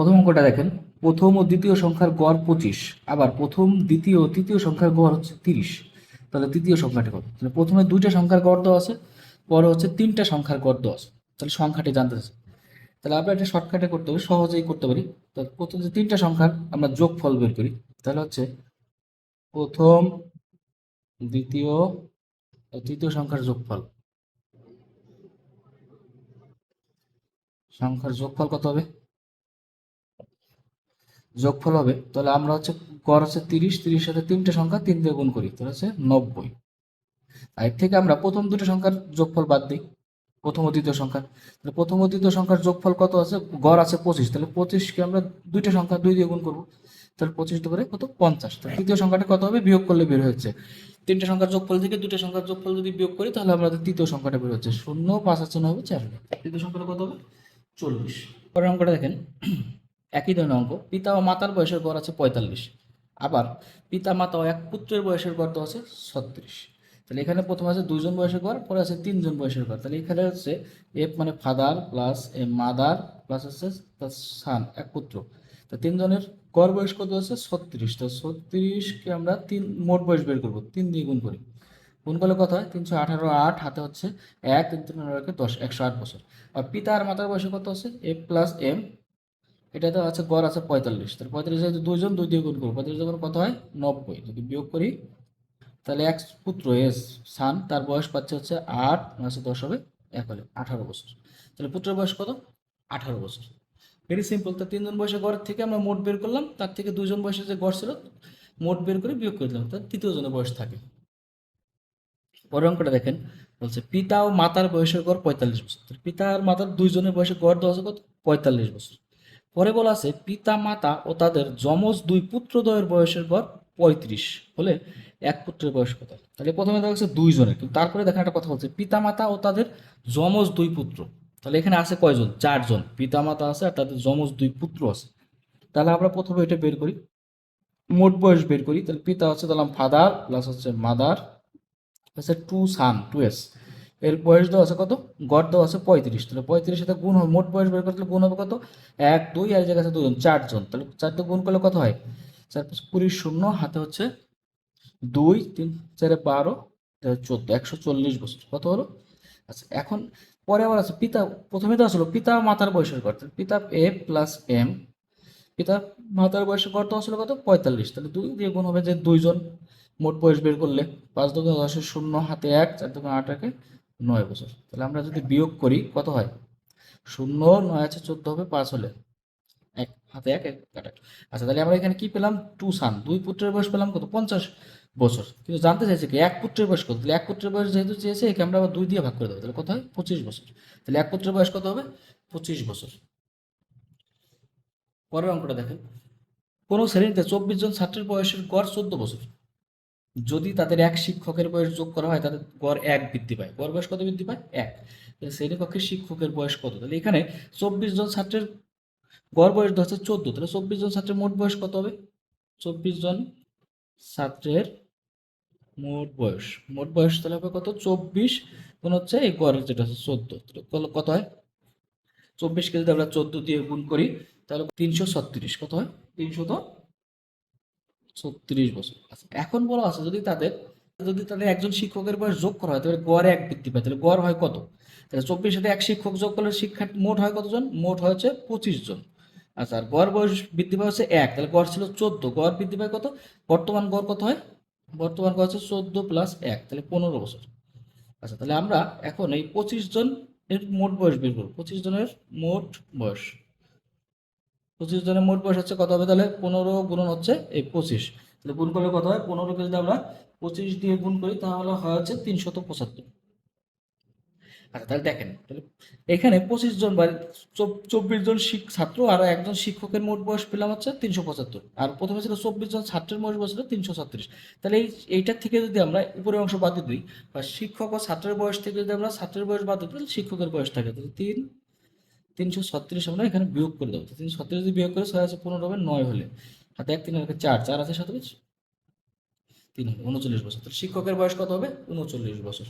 প্রথম অঙ্কটা দেখেন। প্রথম ও দ্বিতীয় সংখ্যার গড় পঁচিশ, আবার প্রথম, দ্বিতীয় তৃতীয় সংখ্যার গড় হচ্ছে তিরিশ। তাহলে তৃতীয় সংখ্যাটি কত? তাহলে প্রথমে দুইটা সংখ্যার গড় দেওয়া আছে, পরে হচ্ছে তিনটা সংখ্যার গড় দেওয়া আছে। তাহলে সংখ্যাটি জানতে চাচ্ছি। তাহলে আমরা এটা শর্টকাটে করতে পারি, সহজেই করতে পারি। তো প্রথম যে তিনটা সংখ্যার আমরা যোগফল বের করি। তাহলে হচ্ছে প্রথম, দ্বিতীয় তৃতীয় সংখ্যার যোগফল। সংখ্যার যোগফল কত হবে? যোগফল হবে, তাহলে আমরা হচ্ছে গড় হচ্ছে তিরিশ তিরিশ সাথে তিনটে সংখ্যা তিন দিয়ে গুণ করি, তাহলে হচ্ছে নব্বই। এর থেকে আমরা প্রথম দুটো সংখ্যার যোগফল বাদ দিই, প্রথম ও দ্বিতীয় সংখ্যা তাহলে প্রথম ও দ্বিতীয় সংখ্যার যোগফল কত আছে? গড় আছে পঁচিশ, তাহলে পঁচিশকে আমরা দুইটা সংখ্যা দুই দিয়ে গুণ করব, তাহলে পঁচিশ করে কত? পঞ্চাশ। তাহলে তৃতীয় সংখ্যাটা কত হবে? বিয়োগ করলে বের হচ্ছে তিনটে সংখ্যার যোগফল থেকে দুটো সংখ্যার যোগফল যদি বিয়োগ করি, তাহলে আমাদের তৃতীয় সংখ্যাটা বের হচ্ছে শূন্য, পাঁচ আছে নয় হবে চার। তৃতীয় সংখ্যাটা কত হবে? চল্লিশ। পরের অঙ্কটা দেখেন। একই ধরনের অঙ্ক। পিতা ও মাতার বয়সের গড় আছে পঁয়তাল্লিশ। আবার পিতা, মাতা ও এক পুত্রের বয়সের গড় তো আছে ছত্রিশ। তাহলে এখানে প্রথম আছে দুইজন বয়সের গড়, পরে আছে তিনজন বয়সের গড়। তাহলে এখানে হচ্ছে এফ মানে father plus A mother plus হচ্ছে তার সান এক পুত্র। তা তিনজনের গড় বয়স কত আছে? ছত্রিশ। তো ছত্রিশকে আমরা তিন, মোট বয়স বের করব, তিন দিয়ে গুণ করি। গুণ করলে কত হয়? তিনশো আঠারো আট, হাতে হচ্ছে এক তিন তিন দশ, একশো আট বছর। আর পিতা আর মাতার বয়সে কত আছে? এফ প্লাস এম এটাতে আছে গড় আছে পঁয়তাল্লিশ। তাহলে পঁয়তাল্লিশ যদি দুইজন, দুই দিয়ে গুণ করব। পঁয়তাল্লিশ যখন কত হয়? নব্বই। যদি বিয়োগ করি, তাহলে এক পুত্র এস সান, তার বয়স পাচ্ছে হচ্ছে আট মাসে দশ হবে এক হলে আঠারো বছর। তাহলে পুত্রের বয়স কত? আঠারো বছর। ভেরি সিম্পল তো তিনজন বয়সের গড় থেকে আমরা মোট বের করলাম, তার থেকে দুজন বয়সে যে গড় ছিল, মোট বের করে বিয়োগ করে দিলাম। তার তৃতীয় জনের বয়স থাকে। পরের অঙ্কটা দেখেন। বলছে, পিতা ও মাতার বয়সের গড় পঁয়তাল্লিশ বছর। পিতা আর মাতার দুইজনের বয়সে গড় দেওয়া আছে কত? পঁয়তাল্লিশ বছর। পরে বলা আছে পিতা মাতা ও তাদের যমজ দুই পুত্রদ্বয়ের বয়সের পর পঁয়ত্রিশ হলে এক পুত্রের বয়স কত? তাহলে প্রথমে দেখা যাচ্ছে দুইজনের কিন্তু তারপরে দেখেন একটা কথা বলছে পিতা মাতা ও তাদের যমজ দুই পুত্র। তাহলে এখানে আছে কয়জন? চারজন। পিতা মাতা আছে আর তাদের যমজ দুই পুত্র আছে। তাহলে আমরা প্রথমে এটা বের করি। মোট বয়স বের করি। তাহলে পিতা হচ্ছে তাহলে ফাদার প্লাস হচ্ছে মাদার হচ্ছে টু সান টু এস এর বয়স দেওয়া আছে কত? গড় দেওয়া আছে পঁয়ত্রিশ। তাহলে পঁয়ত্রিশ সাথে গুণ হবে। মোট বয়স বের করতে গুণ হবে কত? এক, দুই, আর জায়গায় আছে দুজন, চারজন। তাহলে চার চারটে গুণ করলে কত হয়? চার পাঁচ কুড়ি শূন্য, হাতে হচ্ছে দুই, তিন, চারে বারো চোদ্দ, একশো চল্লিশ বছর। কত হলো? আচ্ছা এখন পরে আবার আছে, পিতা, প্রথমে তো আসলো পিতা, মাতার বয়সের গড়। পিতা এ প্লাস এম, পিতা, মাতার বয়সের গড় তো আসলে কত? পঁয়তাল্লিশ। তাহলে দুই দিয়ে গুণ হবে যে দুইজন। মোট বয়স বের করলে পাঁচ দোকান দশের শূন্য, হাতে এক, চার দোকান আট, একে নয় বছর। তাহলে আমরা যদি বিয়োগ করি, কত হয়? শূন্য, নয় আছে, চোদ্দ হবে, পাঁচ হলে। এক, হাতে এক এক কাটা আচ্ছা তাহলে আমরা এখানে কি পেলাম? টু সান দুই পুত্রের বয়স পেলাম কত? পঞ্চাশ বছর। কিন্তু জানতে চাইছে কি? এক পুত্রের বয়স কত? তাহলে এক পুত্রের বয়স যেহেতু চেয়েছে, একে আমরা আবার দুই দিয়ে ভাগ করে দেবো। তাহলে কত হয়? পঁচিশ বছর। তাহলে এক পুত্রের বয়স কত হবে? পঁচিশ বছর। পরের অঙ্কটা দেখেন। কোনো শ্রেণীতে চব্বিশ জন ছাত্রের বয়সের গড় চোদ্দ বছর। যদি তাদের এক শিক্ষকের বয়স যোগ করা হয়, তাদের গড় এক বৃদ্ধি পায়। গড় বয়স কত বৃদ্ধি পায়? এক। শ্রেণীকক্ষের শিক্ষকের বয়স কত? তাহলে এখানে চব্বিশ জন ছাত্রের গড় বয়স হচ্ছে চোদ্দ। তাহলে চব্বিশ জন ছাত্রের মোট বয়স কত হবে? চব্বিশ জন ছাত্রের মোট বয়স। মোট বয়স তাহলে হবে কত? চব্বিশ গুণ হচ্ছে এই গড়ের যেটা হচ্ছে চোদ্দ। কত হয়? চব্বিশকে যদি আমরা চোদ্দ দিয়ে গুণ করি, তাহলে তিনশো ছত্রিশ। কত হয়? তিনশো তো ছত্রিশ বছর। আচ্ছা এখন বলা আছে যদি তাদের যদি তাদের একজন শিক্ষকের বয়স যোগ করা হয়, তাহলে গড়ে এক বৃদ্ধি পায়, তাহলে গড় হয় কত? তাহলে চব্বিশ সাথে এক শিক্ষক যোগ করলে শিক্ষার্থী মোট হয় কতজন? মোট হয়েছে পঁচিশ জন। আচ্ছা আর গড় বয়স বৃদ্ধি পায় হচ্ছে এক, তাহলে গড় ছিল চোদ্দ, গড় বৃদ্ধি পায় কত? বর্তমান গড় কত হয়? বর্তমান গড় হচ্ছে চোদ্দ প্লাস এক, তাহলে পনেরো বছর। আচ্ছা তাহলে আমরা এখন এই পঁচিশ জন এর মোট বয়স বের করব, পঁচিশ জনের মোট বয়স। পঁচিশ জনের মোট বয়স হচ্ছে কত হবে? তাহলে পনেরো গুণন হচ্ছে এই পঁচিশ। তাহলে গুণ করলে কত হয়? পনেরোকে যদি আমরা পঁচিশ দিয়ে গুণ করি, তাহলে হয় হচ্ছে তিনশত পঁচাত্তর। আচ্ছা তাহলে দেখেন এখানে পঁচিশ জন বা চব্বিশ জন ছাত্র আর একজন শিক্ষকের মোট বয়স পেলাম হচ্ছে তিনশো পঁচাত্তর। আর প্রথমে ছিল চব্বিশ জন, ছাত্রের মোট বয়স ছিল তিনশো ছত্রিশ। তাহলে এই, এইটার থেকে যদি আমরা উপরের অংশ বাদ দিই, বা শিক্ষক বা ছাত্রের বয়স থেকে যদি আমরা ছাত্রের বয়স বাদ দিই, তাহলে শিক্ষকের বয়স থাকে, তাহলে তিন তিনশো ছত্রিশ আমরা এখানে বিয়োগ করে দেবো। তিনশো ছত্রিশ যদি বিয়োগ করে ছয় আছে পনেরো হবে নয় হলে। হাতে এক, তিন চার চার আছে সাথে তিন হবে উনচল্লিশ বছর। তাহলে শিক্ষকের বয়স কত হবে? উনচল্লিশ বছর।